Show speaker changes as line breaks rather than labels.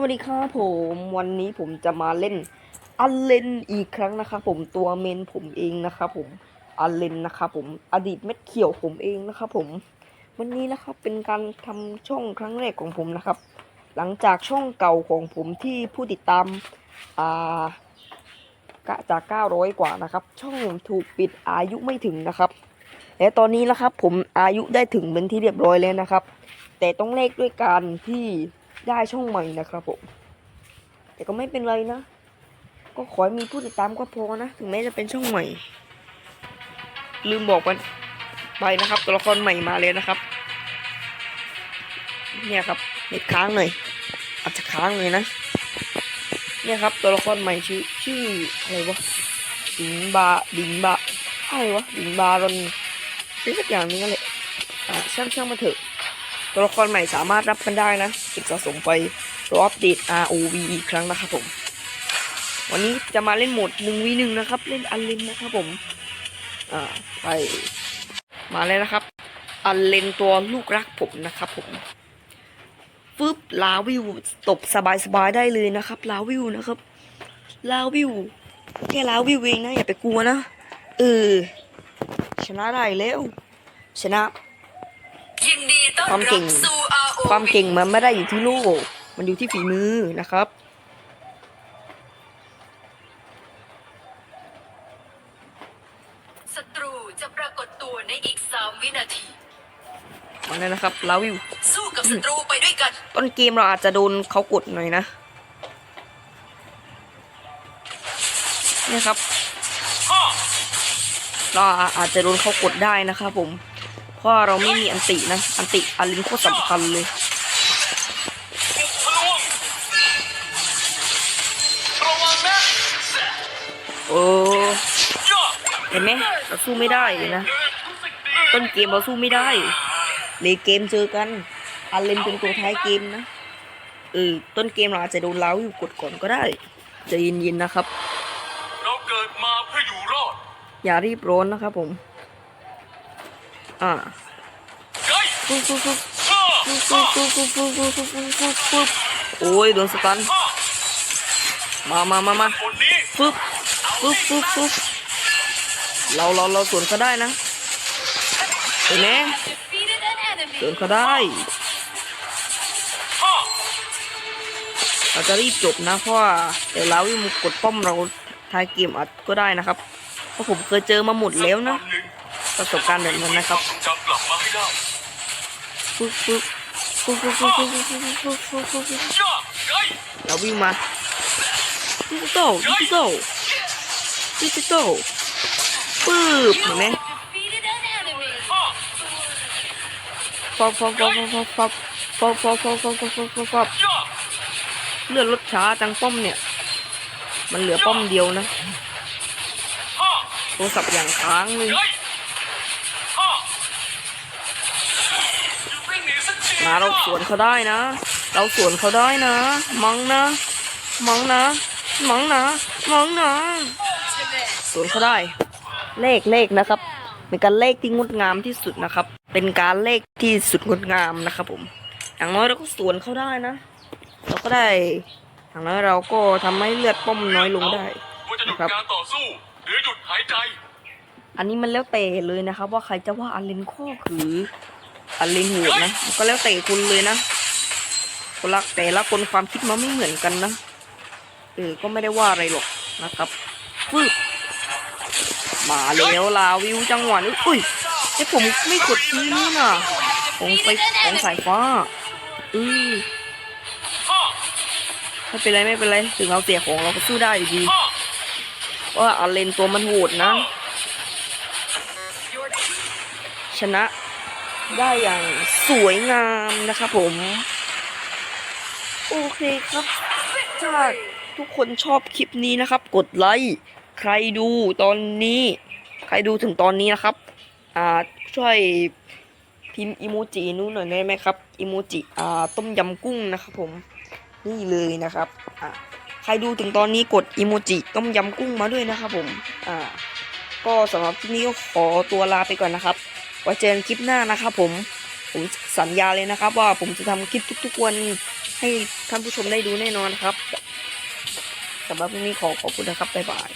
วัสดีครับผมวันนี้ผมจะมาเล่นอัลเลนอีกครั้งนะครับผมตัวเมนผมเองนะครับผมอัลเลนนะครับผมอดีตเม็ดเขียวผมเองนะครับผม วันนี้นะครับเป็นการทำช่องครั้งแรกของผมนะครับ หลังจากช่องเก่าของผมที่ผู้ติดตามอ่ากะจาก 900 กว่านะครับ ช่องผมถูกปิดอายุไม่ถึงนะครับและตอนนี้นะครับผมอายุได้ถึงเป็นที่เรียบร้อยแล้วนะครับ แต่ต้องเลขด้วยการที่ ได้ช่องใหม่นะครับผม แต่ก็ไม่เป็นไรนะ ก็ขอให้มีผู้ติดตามก็พอนะ ถึงแม้จะเป็นช่องใหม่ ลืมบอกมันไปนะครับ ตัวละครใหม่มาเลยนะครับ เนี่ยครับเน็ตค้างหน่อยอาจจะค้างเลยนะ เนี่ยครับ ตัวละครใหม่ชื่อชื่ออะไรวะดิงบาดิงบาอะไรวะดิงบารอนเป็นสักอย่างนี้นั่นแหละอ่าช่างช่างมาเถอะ ตัวละครใหม่สามารถรับกันได้นะเก็บสะสมไปรออัปเดต ROV อีกครั้งนะครับผม วันนี้จะมาเล่นโหมด1 v 1นะครับ เล่นอันเลนนะครับผม อ่าไปมาเลยนะครับ อันเลนตัวลูกรักผมนะครับผมฟึบลาวิวตบสบายๆได้เลยนะครับลาวิวนะครับลาวิวแค่ลาวิวเองนะอย่าไปกลัวนะเออชนะได้แล้วชนะ
นดีต้อน
ความเก่
รับ
ง
สู่ ROV
ความเก่งมันไม่ได้อยู่ที่โลกมันอยู่ที่ฝีมือนะครับ
ศัตรูจะปรากฏตัวในอีก 3 วินาที
มาเลยนะครับ ลาวิว
สู้กับศัตรูไปด้วยกัน
ต้นเกมเราอาจจะโดนเขากดหน่อยนะ เนี่ยครับ เราอาจจะโดนเขากดได้นะครับผม เพราะเราไม่มีอันตินะอันติอันลินโคตรสำคัญเลยโอ้เห็นไหมเราสู้ไม่ได้เลยนะ ต้นเกมเราสู้ไม่ได้ในเกมเจอกันอันเลนเป็นตัวท้ายเกมนะเออต้นเกมเราอาจจะโดนเล้าอยู่กดก่อนก็ได้ใจะเย็นๆนะครับ
เราเกิดมาเพื่ออยู่รอด
อย่ารีบร้อนนะครับผม อ่าปุ๊บปุ๊บปุ๊บปุ๊บปุ๊บปุ๊บปุ๊บปุ๊บปุ๊บปุ๊บปุ๊บปุ๊บโอ้ยโดนสตันมามามามาปุ๊บปุ๊บปุ๊บปุ๊บเราเราเราสวนเขาได้นะเห็นไหมสวนเขาได้
ฮ่า
เราจะรีบจบนะเพราะว่าเดี๋ยวเราวิ่งกดป้อมเราท้ายเกมอาจก็ได้นะครับ เพราะผมเคยเจอมาหมดแล้วนะ ประสบการณ์แบบนั้นนะครับ
จะกลับมาให้ได้
ปุ๊บปุ๊บปุ๊บปุ๊บปุ๊บปุ๊บปุ๊บปุ๊บปุ๊บปุ๊บปุ๊บเราวิ่งมาดิจิตอลดิจิตอลดิจิตอลปึ๊บเห็นไหม
ฮ่า
ฟอบฟอบฟอบฟอบฟอบฟอบฟอบฟอบฟอบฟอบฟอบฟอบฟอบ
ย่า
เลือนรถช้าจังป้อมเนี่ย มันเหลือป้อมเดียวนะโทรศัพท์อย่างค้างเลย
ไกฮ่าอยู่วิ่งหนีสักที
มาเราสวนเขาได้นะ เราสวนเขาได้นะ มังนะมังนะมังนะมังนะสวนเขาได้ เลขเลขนะครับ เป็นการเลขที่งดงามที่สุดนะครับ เป็นการเลขที่สุดงดงามนะครับผม อย่างน้อยเราก็สวนเขาได้นะ เราก็ได้อย่างน้อยเราก็ทำให้เลือดป้อมน้อยลงได้
ว่าจะหยุด
นะครับ
การต่อสู้หรือหยุดหายใจ
อันนี้มันแล้วแต่เลยนะครับ ว่าใครจะว่าอันเลนข้อคือ อันเลนโหดนะก็แล้วแต่คุณเลยนะคนละแต่ละคนความคิดมันไม่เหมือนกันนะเออก็ไม่ได้ว่าอะไรหรอกนะครับฟึบมาแล้วลาวิวจังหวะนี้อุ้ยไอผมไม่กดซื้อนี่น่ะของไฟของสายฟ้าอือไม่เป็นไรไม่เป็นไรถึงเราเสียของเราก็สู้ได้อยู่ดีว่าอันเลนตัวมันโหดนะ ชนะ ได้อย่างสวยงามนะครับผม โอเคครับ ถ้าทุกคนชอบคลิปนี้นะครับ กดไลค์ใครดูตอนนี้ ใครดูถึงตอนนี้นะครับ อ่าช่วยพิมพ์อีโมจินู้นหน่อยได้ไหมครับอีโมจิอ่าต้มยำกุ้งนะครับผมนี่เลยนะครับอ่าใครดูถึงตอนนี้กดอีโมจิต้มยำกุ้งมาด้วยนะครับผมอ่าก็สำหรับคลิปนี้ก็ขอตัวลาไปก่อนนะครับ ไว้เจอกันคลิปหน้านะครับผมผมสัญญาเลยนะครับ ว่าผมจะทำคลิปทุกๆวันให้ท่านผู้ชมได้ดูแน่นอนครับสำหรับวันนี้ขอขอบคุณนะครับบ๊ายบาย